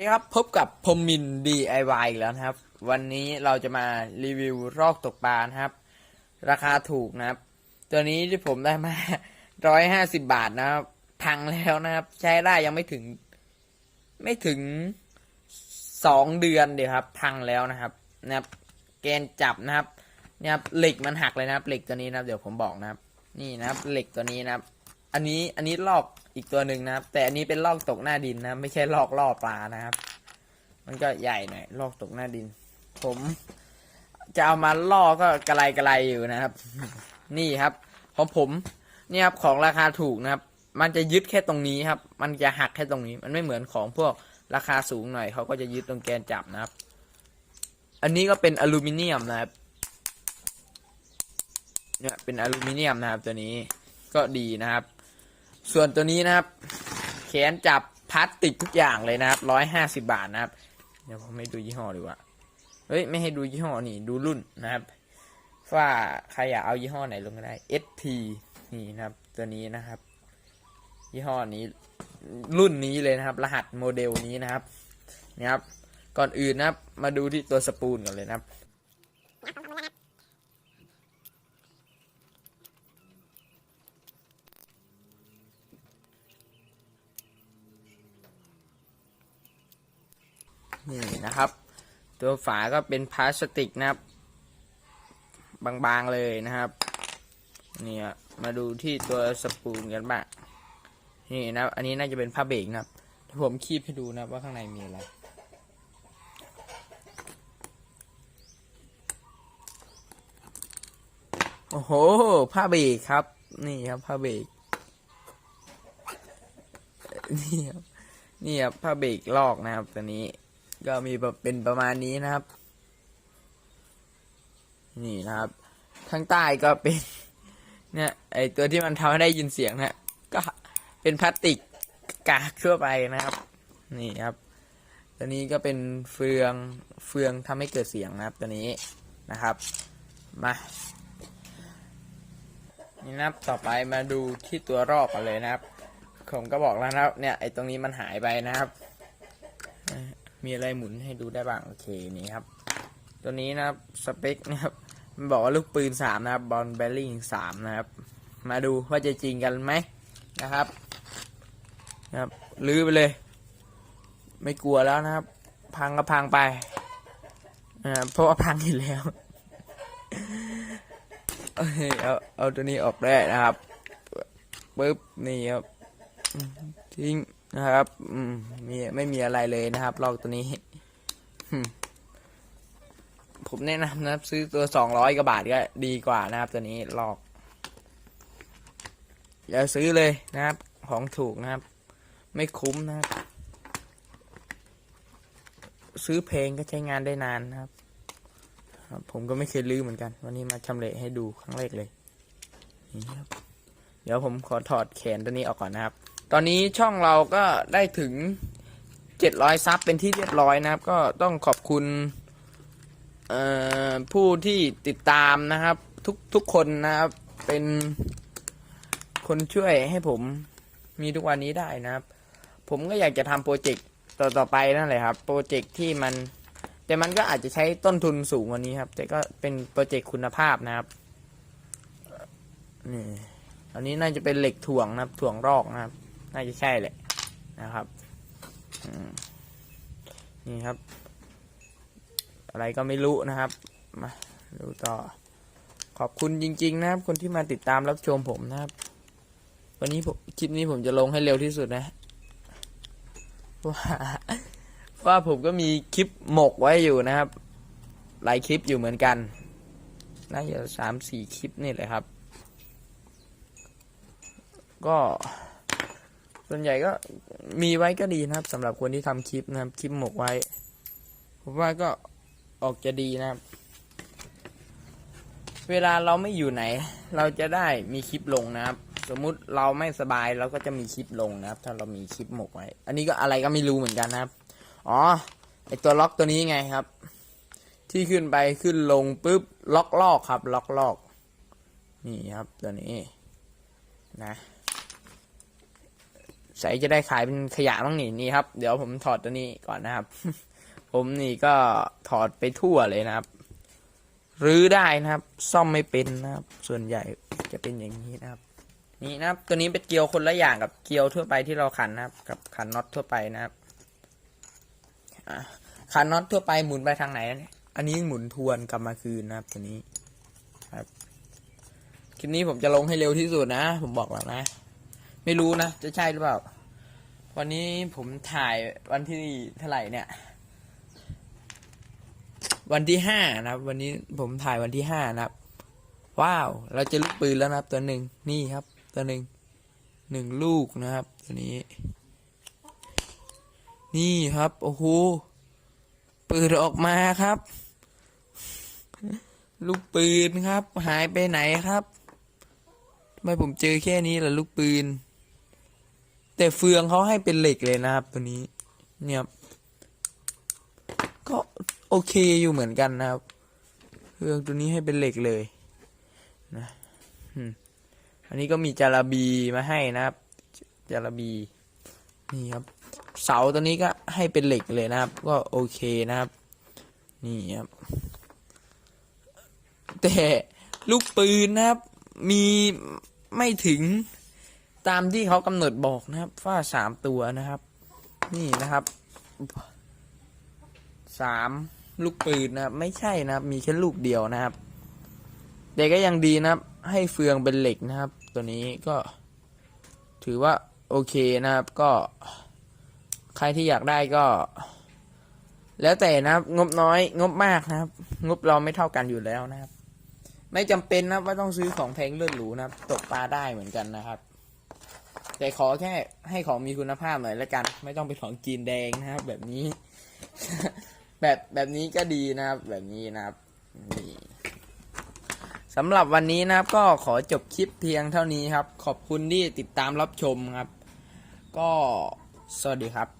นี่ครับพบกับพมมิน DIY อีกแล้วนะครับ วันนี้เราจะมารีวิวรอกตกปลานะครับ ราคาถูกนะครับ ตัวนี้ที่ผมได้มาร้อยห้าสิบบาทนะครับ พังแล้วนะครับ ใช้ได้ยังไม่ถึง ไม่ถึงสองเดือนเดียวครับ พังแล้วนะครับนะครับ แกนจับนะครับเนี่ยครับเหล็กมันหักเลยนะครับ เหล็กตัวนี้นะครับ เดี๋ยวผมบอกนะครับ นี่นะครับ เหล็กตัวนี้นะครับ อันนี้อันนี้ลอก อีกตัวหนึ่งนะครับ แต่อันนี้เป็นลอกตกหน้าดินนะ ไม่ใช่ลอกล่อปลานะครับ มันก็ใหญ่หน่อยลอกตกหน้าดิน ผมจะเอามาล่อก็กระไรกระไรอยู่นะครับ นี่ครับ ของผมเนี่ยครับของราคาถูกนะครับ มันจะยึดแค่ตรงนี้ครับ มันจะหักแค่ตรงนี้ มันไม่เหมือนของพวกราคาสูงหน่อยเขาก็จะยึดตรงแกนจับนะครับ อันนี้ก็เป็นอลูมิเนียมนะครับเนี่ยเป็นอลูมิเนียมนะครับตัวนี้ก็ดีนะครับ ส่วนตัวนี้นะครับ แขนจับพลาสติกทุกอย่างเลยนะครับร้อยห้าสิบาทนะครับ เดี๋ยวผมให้ดูยี่ห้อดีกว่า เฮ้ย ไม่ให้ดูยี่ห้อนี่ ดูรุ่นนะครับว่าใครอยากเอายี่ห้อไหนลงก็ได้ SP นี่นะครับ ตัวนี้นะครับ ยี่ห้อนี้รุ่นนี้เลยนะครับ รหัสโมเดลนี้นะครับนะครับ ก่อนอื่นนะครับ มาดูที่ตัวสปูลก่อนเลยนะครับ นี่นะครับ ตัวฝาก็เป็นพลาสติกนะครับ บางๆเลยนะครับนี่มาดูที่ตัวสปูลกันบ้างนี่นะอันนี้น่าจะเป็นผ้าเบรกนะครับผมคีบให้ดูนะว่าข้างในมีอะไรโอ้โหผ้าเบรกครับ นี่ครับผ้าเบรกนี่ครับนี่ครับผ้าเบรกลอกนะครับตัวนี้ ก็มีแบบเป็นประมาณนี้นะครับ นี่นะครับข้างใต้ก็เป็น เนี่ยไอตัวที่มันทำให้ได้ยินเสียงนะก็เป็นพลาสติกกากทั่วไปนะครับ นี่ครับ ตัวนี้ก็เป็นเฟืองเฟืองทำให้เกิดเสียงนะครับ ตัวนี้นะครับ มานี่นะครับต่อไปมาดูที่ตัวรอบกันเลยนะครับ ผมก็บอกแล้วนะครับ เนี่ยไอตรงนี้มันหายไปนะครับ มีอะไรหมุนให้ดูได้บ้าง โอเคนี่ครับ ตัวนี้นะครับสเปคนะครับมันบอกว่าลูกปืนสามนะครับบอลแบลลิงสามนะครับ มาดูว่าจะจริงกันไหมนะครับนะครับลื้อไปเลย ไม่กลัวแล้วนะครับ พังก็พังไปนะครับเพราะว่าพังอยู่แล้วโอเคเอาเอาตัวนี้ออกได้นะครับปึ๊บนี่ครับทิ้ง นะครับ อืมมีไม่มีอะไรเลยนะครับ ลอกตัวนี้ ผมแนะนำนะครับ ซื้อตัวสองร้อยกว่าบาทก็ดีกว่านะครับ ตัวนี้ลอก อย่าซื้อเลยนะครับ ของถูกนะครับ ไม่คุ้มนะครับ ซื้อเพลงก็ใช้งานได้นานนะครับครับผมก็ไม่เคยลื้อเหมือนกัน วันนี้มาชำเละให้ดูครั้งแรกเลยนี่ครับเดี๋ยวผมขอถอดแขนตัวนี้ออกก่อนนะครับ ตอนนี้ช่องเราก็ได้ถึง 700 ซับเป็นที่เรียบร้อยนะครับ ก็ต้องขอบคุณผู้ที่ติดตามนะครับ ทุกทุกคนนะครับเป็นคนช่วยให้ผมมีทุกวันนี้ได้นะครับ ผมก็อยากจะทำโปรเจกต์ต่อต่อไปนั่นแหละครับ โปรเจกต์ที่มัน แต่มันก็อาจจะใช้ต้นทุนสูงกว่านี้ครับ แต่ก็เป็นโปรเจกต์คุณภาพนะครับนี่อันนี้น่าจะเป็นเหล็กถ่วงนะครับ ถ่วงรอกนะครับ น่าจะใช่แหละนะครับนี่ครับ อะไรก็ไม่รู้นะครับ มาดูต่อ ขอบคุณจริง ๆ นะครับ คนที่มาติดตามรับชมผมนะครับ วันนี้ผมคลิปนี้ผมจะลงให้เร็วที่สุดนะว่าว่าผมก็มีคลิปหมกไว้อยู่นะครับ หลายคลิปอยู่เหมือนกันน่าจะสามสี่คลิปนี่แหละครับ ก็ ส่วนใหญ่ก็มีไว้ก็ดีนะครับสำหรับคนที่ทำคลิปนะครับ คลิปหมกไว้ ผมว่าก็ออกจะดีนะครับ เวลาเราไม่อยู่ไหน เราจะได้มีคลิปลงนะครับ สมมุติเราไม่สบายเราก็จะมีคลิปลงนะครับ ถ้าเรามีคลิปหมกไว้ อันนี้ก็อะไรก็ไม่รู้เหมือนกันนะครับ อ๋อไอตัวล็อกตัวนี้ไงครับ ที่ขึ้นไปขึ้นลงปุ๊บล็อกลอกครับ ล็อกลอก นี่ครับตัวนี้นะ ใส่จะได้ขายเป็นขยะบ้างนี่นี่ครับ เดี๋ยวผมถอดตัวนี้ก่อนนะครับ ผมนี่ก็ถอดไปทั่วเลยนะครับรื้อได้นะครับ ซ่อมไม่เป็นนะครับ ส่วนใหญ่จะเป็นอย่างนี้นะครับ นี่นะครับ ตัวนี้เป็นเกลียวคนละอย่างกับเกลียวทั่วไปที่เราขันนะครับ กับขันน็อตทั่วไปนะครับขันน็อตทั่วไปหมุนไปทางไหน อันนี้หมุนทวนกลับมาคืนนะครับ ตัวนี้ครับคลิปนี้ผมจะลงให้เร็วที่สุดนะ ผมบอกแล้วนะ ไม่รู้นะ จะใช่หรือเปล่า วันนี้ผมถ่ายวันที่เท่าไหร่เนี่ย วันที่ห้านะครับ วันนี้ผมถ่ายวันที่ห้านะครับ ว้าว เราจะลูกปืนแล้วนะครับ ตัวหนึ่งนี่ครับ ตัวหนึ่งหนึ่งลูกนะครับ ตัวนี้ นี่ครับโอ้โหปืนออกมาครับ ลูกปืนครับ หายไปไหนครับทำไมผมเจอแค่นี้ล่ะลูกปืน แต่เฟืองเขาให้เป็นเหล็กเลยนะครับ ตัวนี้ เนี่ยครับก็โอเคอยู่เหมือนกันนะครับเฟืองตัวนี้ให้เป็นเหล็กเลยนะอันนี้ก็มีจาระบีมาให้นะครับ จาระบี นี่ครับ เสาตัวนี้ก็ให้เป็นเหล็กเลยนะครับ ก็โอเคนะครับ นี่ครับ แต่ลูกปืนนะครับ มีไม่ถึง ตามที่เขากำหนดบอกนะครับว่าสามตัวนะครับ นี่นะครับสามลูกปืนนะครับ ไม่ใช่นะครับ มีแค่ลูกเดียวนะครับ แต่ก็ยังดีนะครับ ให้เฟืองเป็นเหล็กนะครับ ตัวนี้ก็ ถือว่าโอเคนะครับ ก็ ใครที่อยากได้ก็ แล้วแต่นะครับ งบน้อย งบมากนะครับ งบเราไม่เท่ากันอยู่แล้วนะครับ ไม่จำเป็นนะครับว่าต้องซื้อของแพงเลือดหรูนะครับ ตกปลาได้เหมือนกันนะครับ แต่ขอแค่ให้ของมีคุณภาพหน่อยละกัน ไม่ต้องเป็นของจีนแดงนะครับ แบบนี้ แบบแบบนี้ก็ดีนะครับ แบบนี้นะครับนี่สำหรับวันนี้นะครับ ก็ขอจบคลิปเพียงเท่านี้ครับ ขอบคุณที่ติดตามรับชมครับ ก็สวัสดีครับ